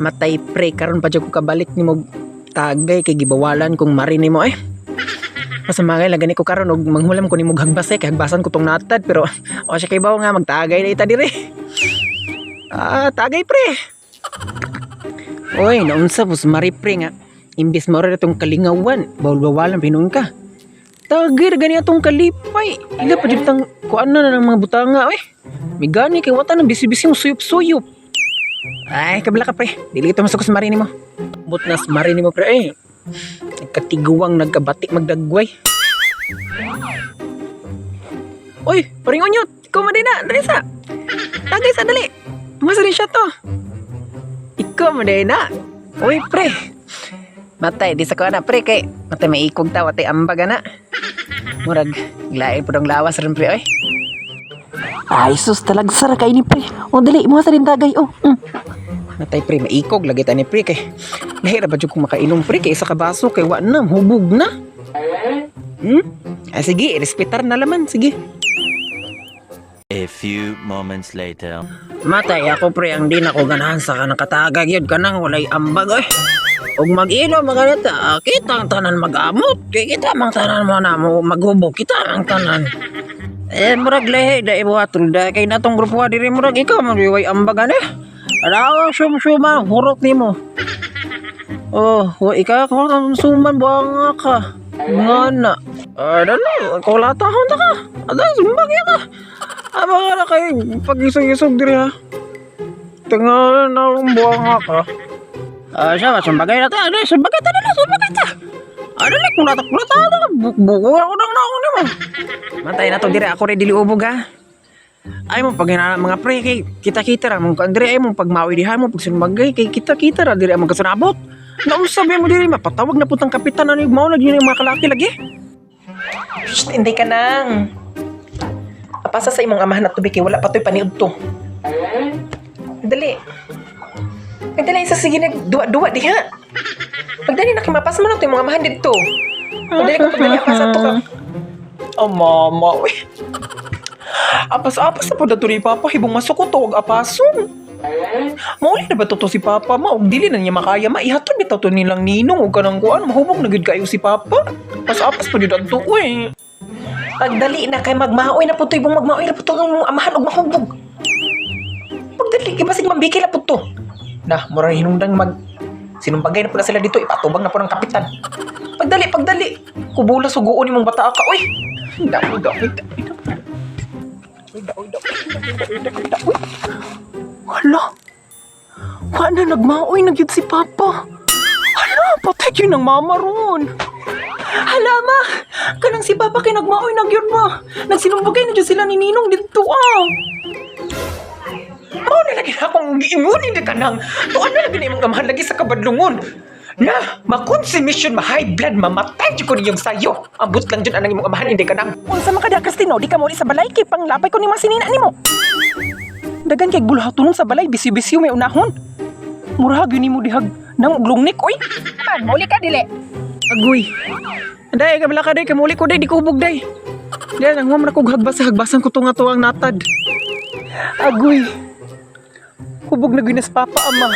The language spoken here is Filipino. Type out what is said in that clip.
Matay pre karon pa jud ko kabalik nimo tagay kay gibawalan kung mari nimo eh. Masamagay lang gani ko karon og manghulam ko nimo hagbas eh kay hagbasan ko tong natad pero o siya kay bawo nga magtagay na ita dire. Ah, tagay pre. Oy, naunsa pus mari pre nga. Imbis mo rin itong kalingawan, bawal-bawalan pinuon ka. Tagir gani atong kalipay. Ila pa jud tang kuan na ng mga butanga oy. May gani kay wata ng bisi-bisi mo suyop-suyop. Ay, kabla ka pre. Dili ito masuk sa marini mo. But nas marini mo pre eh. Nagkatiguang nagkabatik magdagway. Uy, paring onyot. Ikaw madina, dali sa. Tagay sa dali. Masa rin siya to. Ikaw madina. Uy, pre. Matay, di sa ko na pre kay. Matay may ikog ta, watay ambaga na. Murag, lain po lawas rin pre, oy. Ay, sus, talagsara kay ni pre. O, dali, mga sa rin tagay, oh. Mm. Natay pre, maikog lagi ta ni pre kay. Lahira ba jud kung makainom pre kay isa ka baso kay wa na hubog na. Hmm? Ah, sige, respetar na laman, sige. A few moments later. Matay ako pre ang di na ko ganahan sa kanang katagag yun kanang walay ambag oy. Ug mag-ilo maganita, kita ang tanan mag-amot, kay kita mang tanan mo na mo maghubog, kita ang tanan. Eh, murag lehe, da ibuhatol, da kay natong grupo diri murag ikaw man way ambagan eh. Araw sum-suma, hurot nimo. Oh, wa ikaw ko suman buang ka. Ngana. Ah, dalo, ko latahon ta ka. Ada sumbag ya ka. Aba nga na kayo, pag-isog-isog diri ha. Tingnan na ang buwang ka. Ah, siya, sumbagay na ta. Ano, sumbagay ta na sumbagay ta. Ano na, kulata, kulata na. Mo. Matay na to, dire ako rin dili ubog ha. Ay mo pag mga pre kay kita-kita ra mong kandire ay mong pagmawi diha mo pag sumbagay kay kita-kita ra dire mong kasunabot. Naunsabi mo dire mapatawag na putang kapitan na ni mao lagi ni mga kalaki lagi. Shh, hindi ka nang. Apasa sa imong amahan at tubig kay wala pa to'y paniud to. Dali. Ay, dali isa sige nag duwa-duwa diha. Pagdali na kimapas mo na to yung mga amahan dito. Pagdali ko pagdali apasa to ka. Oh, mama. Uy. Apas-apas na po na ni Papa. Hibong masukot to, wag apason. Mauli na ba to, to si Papa? Ma, og dili na niya makaya. Maihatod bitaw to nilang ninong. Huwag ka nang kuhan. Mahubog na gud kayo si Papa. Apas-apas pa dito to, eh. Pagdali na kay magmaoy na po to. Ibong magmaoy na po to. Ang amahan og mahubog. Pagdali, kay basig mambikil na po to. Nah, mura hinungdang mag... Sinumpagay na po na sila dito. Ipatubang na po ng kapitan. Pagdali, pagdali. Kubula suguon ni mong bata ka. Uy! Hala! Nagmaoy na gyud si Papa. Hala, patay yun ang mama ron. Hala, ma! Kanang si Papa kay nagmaoy na gyud ma. Nagsinumbagay na gyud sila ni Ninong dito ah. Mao na lagi akong giingunin ka nang. Tuan na lagi na imong amahan lagi sa kabadlungon. Na, makonsumisyon, ma-high blood, mamatay ko niyong sayo. Ambot lang dyan anang imong amahan, hindi ka nang. Unsa man kada Kristino, di ka mo sa balay kay panglapay ko ni mga sinina nimo. Dagan kay gulahaton sa balay bisi-bisi may unahon. Murag yun mo dihag nang uglungnik oy. Man, muli ka dili. Agoy. Day, kabila ka day, kamuli ko day, di ko hubog day. Day, nang na kog hagbas sa hagbasan ko to nga tuwang natad. Agoy. Hubog na ginas papa ama.